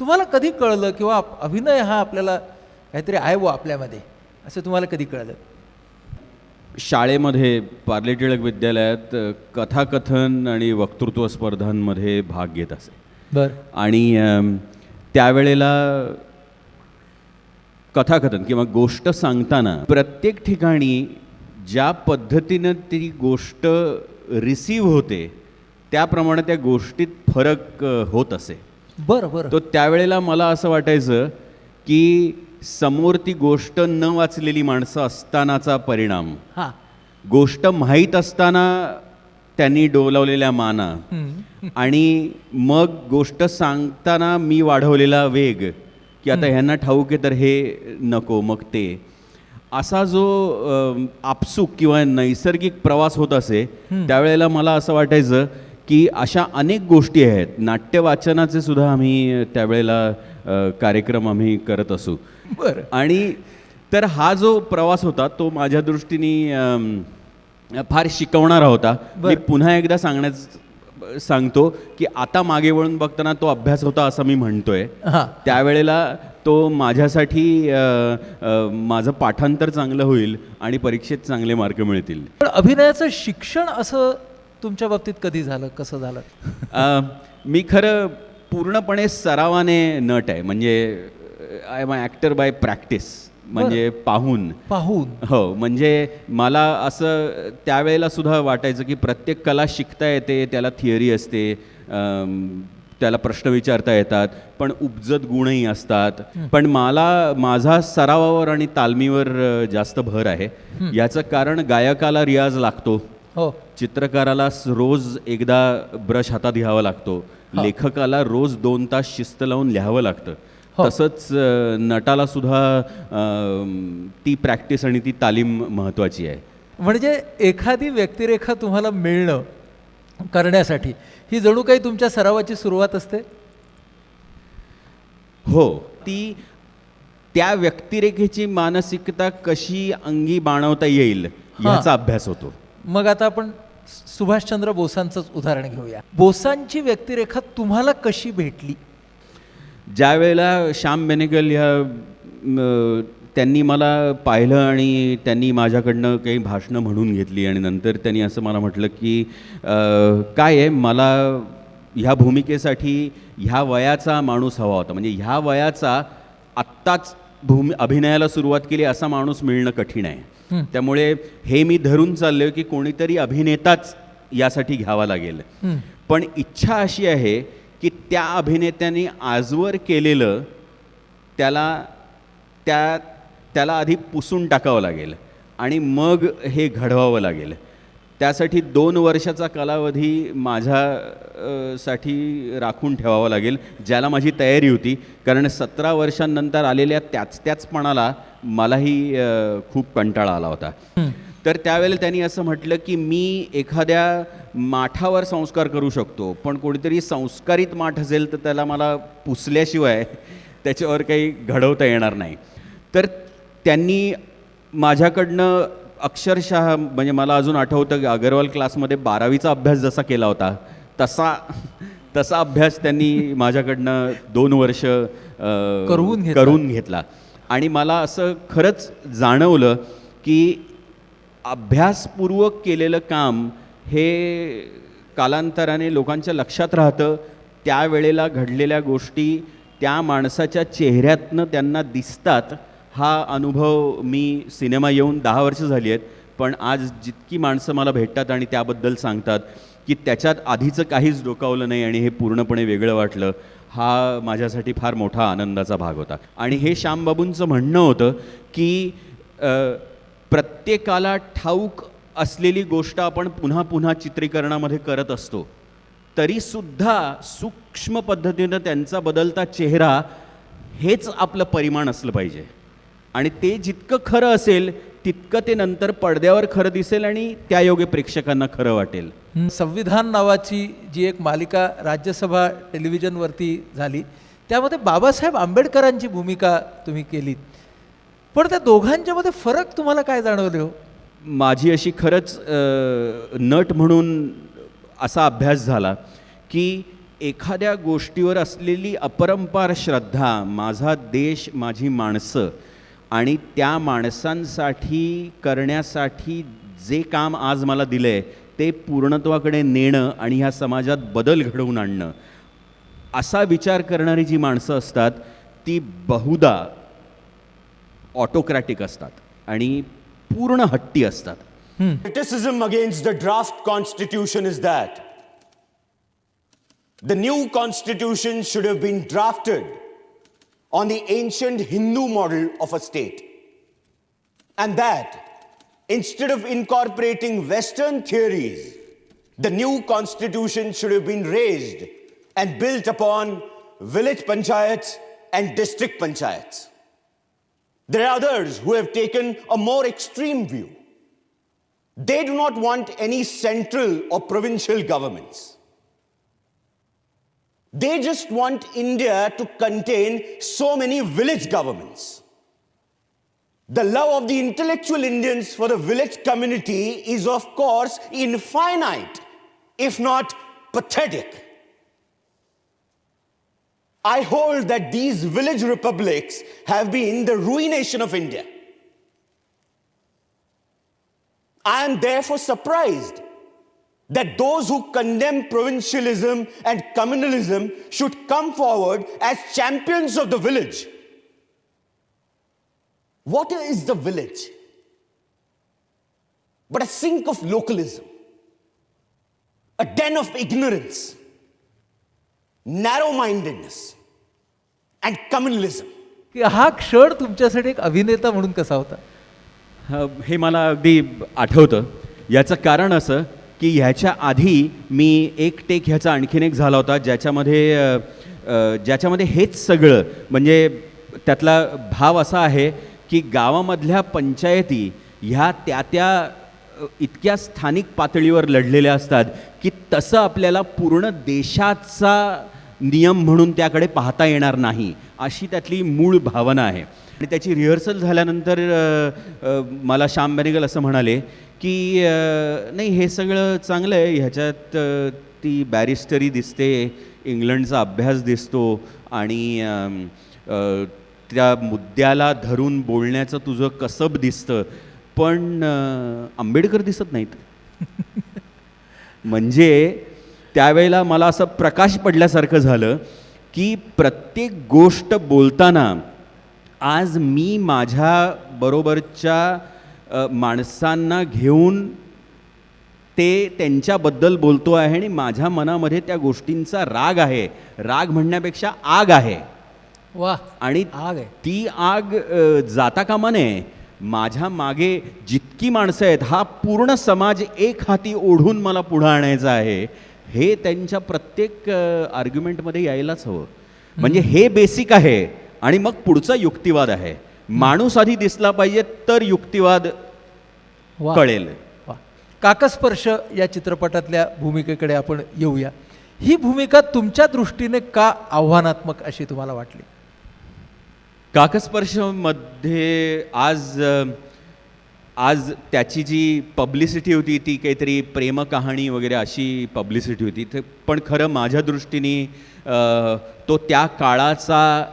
तुम्हाला कधी कळलं किंवा अभिनय हा आपल्याला काहीतरी आहे व आपल्यामध्ये? असं तुम्हाला कधी कळलं? शाळेमध्ये पार्ले टिळक विद्यालयात कथाकथन आणि वक्तृत्व स्पर्धांमध्ये भाग घेत असे. बर. आणि त्यावेळेला कथाकथन किंवा गोष्ट सांगताना प्रत्येक ठिकाणी ज्या पद्धतीनं ती गोष्ट रिसीव्ह होते त्याप्रमाणे त्या गोष्टीत फरक होत असे. बरं बरं. तो त्यावेळेला मला असं वाटायचं की समोर ती गोष्ट न वाचलेली माणसं असतानाचा परिणाम. हां. गोष्ट माहीत असताना त्यांनी डोलावलेल्या माना. आणि मग गोष्ट सांगताना मी वाढवलेला वेग की आता ह्यांना ठाऊक आहे तर हे नको मग ते. असा जो आपसूक किंवा नैसर्गिक प्रवास होत असे त्यावेळेला मला असं वाटायचं की अशा अनेक गोष्टी आहेत. नाट्य वाचनाचे सुद्धा आम्ही त्यावेळेला कार्यक्रम आम्ही करत असू. बरं. आणि तर हा जो प्रवास होता तो माझ्या दृष्टीने फार शिकवणारा होता. मी पुन्हा एकदा सांगण्यास सांगतो की आता मागे वळून बघताना तो अभ्यास होता असं मी म्हणतोय. त्यावेळेला तो माझ्यासाठी माझं पाठांतर चांगलं होईल आणि परीक्षेत चांगले मार्क मिळतील. पण अभिनयाचं शिक्षण असं तुमच्या बाबतीत कधी झालं? कसं झालं? मी खरं पूर्णपणे सरावाने नट आहे. म्हणजे I am actor by practice म्हणजे पाहून. पाहून. हो म्हणजे मला असं त्यावेळेला सुद्धा वाटायचं की प्रत्येक कला शिकता येते त्याला थिअरी असते त्याला प्रश्न विचारता येतात पण उपजत गुणही असतात. पण मला माझा सरावावर आणि तालमीवर जास्त भर आहे. याचं कारण गायकाला रियाज लागतो. हो. चित्रकाराला रोज एकदा ब्रश हातात घ्यावा लागतो. लेखकाला रोज दोन तास शिस्त लावून लिहावं लागतं. तसंच अ, नटाला सुद्धा ती प्रॅक्टिस आणि ती तालीम महत्त्वाची आहे. म्हणजे एखादी व्यक्तिरेखा तुम्हाला मिळणं करण्यासाठी ही जणू काही तुमच्या सरावाची सुरुवात असते? हो. ती त्या व्यक्तिरेखेची मानसिकता कशी अंगी बाणवता येईल ह्याचा अभ्यास होतो. मग आता आपण सुभाषचंद्र बोसांचंच उदाहरण घेऊया. बोसांची व्यक्तिरेखा तुम्हाला कशी भेटली? ज्यावेळेला श्याम बेनेगल ह्या त्यांनी मला पाहिलं आणि त्यांनी माझ्याकडनं काही भाषणं म्हणून घेतली आणि नंतर त्यांनी असं मला म्हटलं की काय आहे? मला ह्या भूमिकेसाठी ह्या वयाचा माणूस हवा होता. म्हणजे ह्या वयाचा आत्ताच भूमी अभिनयाला सुरुवात केली असा माणूस मिळणं कठीण आहे. त्यामुळे हे मी धरून चाललोय की कोणीतरी अभिनेताच यासाठी घ्यावा लागेल. पण इच्छा अशी आहे की त्या अभिनेत्याने आजवर केलेलं त्याला त्या त्याला आधी पुसून टाकावं लागेल आणि मग हे घडवावं लागेल. त्यासाठी दोन वर्षाचा कालावधी माझ्या साठी राखून ठेवावा लागेल ज्याला माझी तयारी होती. कारण सतरा वर्षांनंतर आलेल्या त्याच त्याचपणाला मलाही खूप कंटाळा आला होता. तर त्यावेळेला त्यांनी असं म्हटलं की मी एखाद्या माठावर संस्कार करू शकतो पण कोणीतरी संस्कारित माठ असेल तर त्याला मला पुसल्याशिवाय त्याच्यावर काही घडवता येणार नाही. तर त्यांनी माझ्याकडनं अक्षरशः म्हणजे मला अजून आठवतं की अगरवाल क्लासमध्ये बारावीचा अभ्यास जसा केला होता तसा तसा अभ्यास त्यांनी माझ्याकडनं दोन वर्ष घेतला. करून घेतला. आणि मला असं खरंच जाणवलं की अभ्यासपूर्वक केलेलं काम हे कालांतराने लोकांच्या लक्षात राहतं. त्यावेळेला घडलेल्या गोष्टी त्या माणसाच्या चेहऱ्यातनं त्यांना दिसतात. हा अनुभव मी सिनेमा येऊन दहा वर्ष झाली आहेत पण आज जितकी माणसं मला भेटतात आणि त्याबद्दल सांगतात की त्याच्यात आधीचं काहीच डोकावलं नाही आणि हे पूर्णपणे वेगळं वाटलं हा माझ्यासाठी फार मोठा आनंदाचा भाग होता. आणि हे श्यामबाबूंचं म्हणणं होतं की प्रत्येकाला ठाऊक असलेली गोष्ट आपण पुन्हा पुन्हा चित्रीकरणामध्ये करत असतो तरीसुद्धा सूक्ष्म पद्धतीनं त्यांचा बदलता चेहरा हेच आपलं परिमाण असलं पाहिजे. आणि ते जितकं खरं असेल तितकं ते नंतर पडद्यावर खरं दिसेल आणि त्या योगे प्रेक्षकांना खरं वाटेल. संविधान नावाची जी एक मालिका राज्यसभा टेलिव्हिजनवरती झाली त्यामध्ये बाबासाहेब आंबेडकरांची भूमिका तुम्ही केलीत. पण त्या दोघांच्यामध्ये फरक तुम्हाला काय जाणवले हो? माझी अशी खरंच नट म्हणून असा अभ्यास झाला की एखाद्या गोष्टीवर असलेली अपरंपार श्रद्धा माझा देश माझी माणसं आणि त्या माणसांसाठी करण्यासाठी जे काम आज मला दिलं आहे ते पूर्णत्वाकडे नेणं आणि ह्या समाजात बदल घडवून आणणं. असा विचार करणारी जी माणसं असतात ती बहुधा ऑटोक्रॅटिक असतात आणि पूर्ण हट्टी असतात. criticism against the draft constitution is that the new constitution should have been drafted on the ancient Hindu model of a state. And that instead of incorporating Western theories, the new constitution should have been raised and built upon village panchayats and district panchayats. There are others who have taken a more extreme view. They do not want any central or provincial governments. They just want India to contain so many village governments. The love of the intellectual Indians for the village community is, of course, infinite, if not pathetic. I hold that these village republics have been the ruination of India. I am therefore surprised that those who condemn provincialism and communalism should come forward as champions of the village. What is the village? But a sink of localism, a den of ignorance, narrow mindedness, and communalism. हा क्षण तुमच्यासाठी एक अभिनेता म्हणून कसा होता ह- हे मला अगदी आठवतं याचं कारण असं की ह्याच्या आधी मी एक टेक ह्याचा आणखीन एक झाला होता ज्याच्यामध्ये ज्याच्यामध्ये हेच सगळं म्हणजे त्यातला भाव असा आहे की गावामधल्या पंचायती ह्या त्या त्या इतक्या स्थानिक पातळीवर लढलेल्या असतात की तसं आपल्याला पूर्ण देशाचा नियम म्हणून त्याकडे पाहता येणार नाही अशी त्यातली मूळ भावना आहे. आणि त्याची रिहर्सल झाल्यानंतर मला श्याम बेनेगल असं म्हणाले की नाही हे सगळं चांगलं आहे. ह्याच्यात ती बॅरिस्टरी दिसते इंग्लंडचा अभ्यास दिसतो आणि त्या मुद्द्याला धरून बोलण्याचं तुझं कसब दिसतं. पण आंबेडकर दिसत नाहीत. म्हणजे त्यावेळेला मला असं प्रकाश पडल्यासारखं झालं की प्रत्येक गोष्ट बोलताना आज मी माझ्या बरोबरच्या माणसांना घेऊन ते त्यांच्याबद्दल बोलतो आहे आणि माझ्या मनामध्ये त्या गोष्टींचा राग आहे. राग म्हणण्यापेक्षा आग आहे. वा आणि आग आहे. ती आग जाता कामा नये. माझ्या मागे जितकी माणसं आहेत हा पूर्ण समाज एक हाती ओढून मला पुढं आणायचा आहे. हे त्यांच्या प्रत्येक आर्ग्युमेंटमध्ये यायलाच हवं. म्हणजे हे बेसिक आहे आणि मग पुढचा युक्तिवाद आहे. माणूस आधी दिसला पाहिजे तर युक्तिवाद वा. कळेल. वा. काकस्पर्श या चित्रपटातल्या भूमिकेकडे आपण येऊया. ही भूमिका तुमच्या दृष्टीने का आव्हानात्मक अशी तुम्हाला वाटली? काकस्पर्शमध्ये आज आज त्याची जी पब्लिसिटी होती ती काहीतरी प्रेम कहाणी वगैरे अशी पब्लिसिटी होती. ते पण खरं माझ्या दृष्टीने तो त्या काळाचा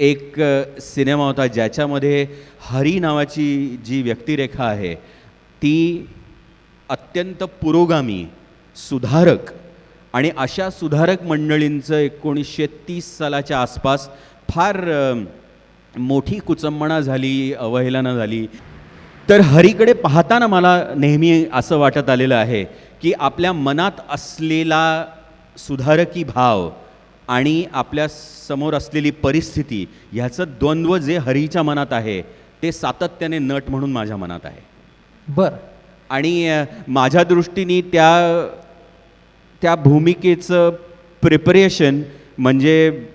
एक सिनेमा होता ज्याच्यामध्ये हरी नावाची जी व्यक्तिरेखा आहे ती अत्यंत पुरोगामी सुधारक आणि अशा सुधारक मंडळींचं एकोणीसशे तीस सालाच्या आसपास फार मोठी कुचंबणा झाली अवहेलना झाली. तर हरीकडे पाहताना मला नेहमी असं वाटत आलेलं आहे की आपल्या मनात असलेला सुधारकी भाव आणि आपल्यासमोर असलेली परिस्थिती ह्याचं द्वंद्व जे हरीच्या मनात आहे ते सातत्याने नट म्हणून माझ्या मनात आहे. बरं. आणि माझ्या दृष्टीने त्या त्या भूमिकेचं प्रिपरेशन म्हणजे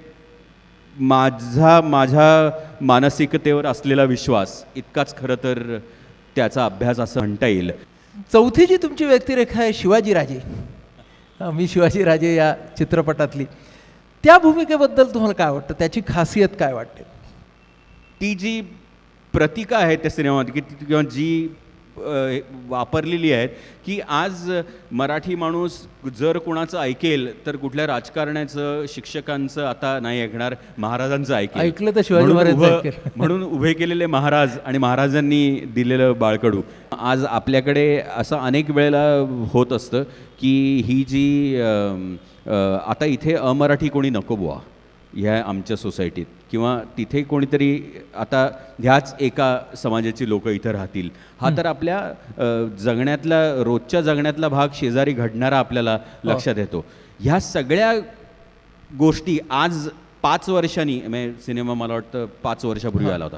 माझा माझ्या मानसिकतेवर असलेला विश्वास इतकाच खरं तर त्याचा अभ्यास असं म्हणता येईल. चौथी जी तुमची व्यक्तिरेखा आहे शिवाजीराजे. मी शिवाजीराजे या चित्रपटातली. त्या भूमिकेबद्दल तुम्हाला काय वाटतं? त्याची खासियत काय वाटते? ती जी प्रतिका आहे त्या सिनेमात की किंवा जी वापरलेली आहेत की आज मराठी माणूस जर कोणाचं ऐकेल तर कुठल्या राजकारण्याचं शिक्षकांचं आता नाही ऐकणार महाराजांचं ऐकेल. ऐकलं तर शिवाजी ऐकेल. म्हणून उभे केलेले महाराज आणि महाराजांनी दिलेलं बाळकडू. आज आपल्याकडे असं अनेक वेळेला होत असतं की ही जी आता इथे अमराठी कोणी नको बुवा ह्या आमच्या सोसायटीत. किंवा तिथे कोणीतरी आता ह्याच एका समाजाची लोक इथं राहतील. हा तर आपल्या जगण्यातला रोजच्या जगण्यातला भाग शेजारी घडणारा आपल्याला लक्षात येतो. ह्या सगळ्या गोष्टी आज पाच वर्षांनी म्हणजे सिनेमा मला वाटतं पाच वर्षापूर्वी आला होता.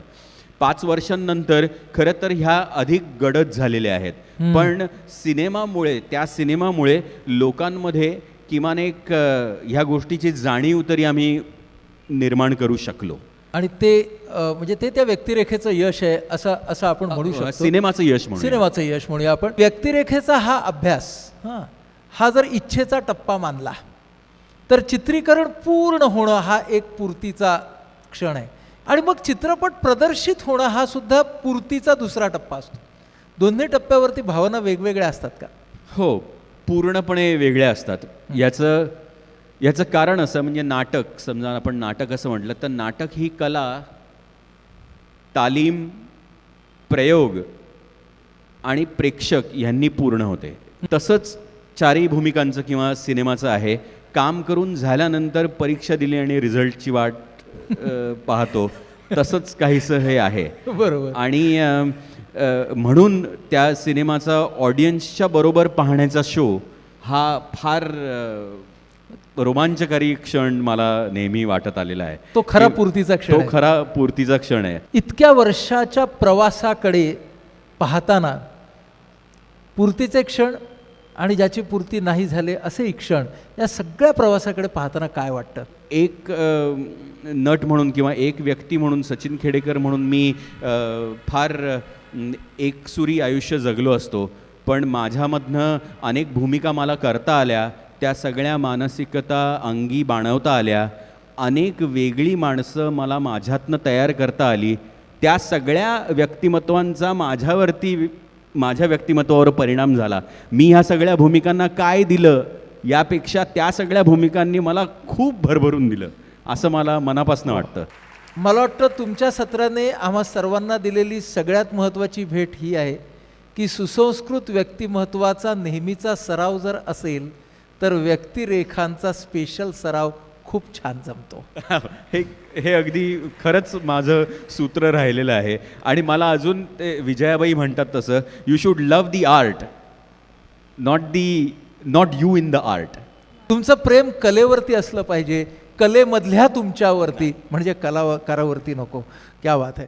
पाच वर्षांनंतर खरं तर ह्या अधिक गडद झालेल्या आहेत. पण सिनेमामुळे त्या सिनेमामुळे लोकांमध्ये किमान एक ह्या गोष्टीची जाणीव तरी आम्ही निर्माण करू शकलो. आणि ते म्हणजे ते त्या व्यक्तिरेखेचं यश आहे असं असं आपण म्हणू शकतो. सिनेमाचं यश म्हणून सिनेमाचं यश म्हणूया आपण. व्यक्तिरेखेचा हा अभ्यास हां हा जर इच्छेचा टप्पा मानला तर चित्रीकरण पूर्ण होणं हा एक पूर्तीचा क्षण आहे. आणि मग चित्रपट प्रदर्शित होणं हा सुद्धा पूर्तीचा दुसरा टप्पा असतो. दोन्ही टप्प्यावरती भावना वेगवेगळ्या असतात का? हो पूर्णपणे वेगळ्या असतात. याचं याचं कारण असं म्हणजे नाटक समजा आपण नाटक असं म्हटलं तर नाटक ही कला तालीम प्रयोग आणि प्रेक्षक यांनी पूर्ण होते. तसंच चारही भूमिकांचं किंवा सिनेमाचं आहे. काम करून झाल्यानंतर परीक्षा दिली आणि रिझल्टची वाट पाहतो. तसंच काहीसं हे आहे. बरोबर. आणि म्हणून त्या सिनेमाचा ऑडियन्सच्या बरोबर पाहण्याचा शो हा फार रोमांचकारी क्षण मला नेहमी वाटत आलेला आहे. तो खरा पूर्तीचा क्षण तो. खरा पूर्तीचा क्षण आहे. इतक्या वर्षाच्या प्रवासाकडे पाहताना पूर्तीचे क्षण आणि ज्याची पूर्ती नाही झाले असे क्षण या सगळ्या प्रवासाकडे पाहताना काय वाटतं? एक नट म्हणून किंवा एक व्यक्ती म्हणून सचिन खेडेकर म्हणून मी फार एकसुरी आयुष्य जगलो असतो. पण माझ्यामधनं अनेक भूमिका मला करता आल्या त्या सगळ्या मानसिकता अंगी बाणवता आल्या. अनेक वेगळी माणसं मला माझ्यातनं तयार करता आली. त्या सगळ्या व्यक्तिमत्वांचा माझ्यावरती माझ्या व्यक्तिमत्वावर परिणाम झाला. मी ह्या सगळ्या भूमिकांना काय दिलं यापेक्षा त्या सगळ्या भूमिकांनी मला खूप भरभरून दिलं असं मला मनापासून वाटतं. मला वाटतं तुमच्या सत्राने आम्हा सर्वांना दिलेली सगळ्यात महत्त्वाची भेट ही आहे की सुसंस्कृत व्यक्तिमत्वाचा नेहमीचा सराव जर असेल तर व्यक्तिरेखांचा स्पेशल सराव खूप छान जमतो. हे हे अगदी खरंच माझं सूत्र राहिलेलं आहे. आणि मला अजून ते विजयाबाई म्हणतात तसं you should love the art not the not you in the art तुमचं प्रेम कलेवरती असलं पाहिजे. कलेमधल्या तुमच्यावरती म्हणजे कलाकारावरती नको. क्या बात आहे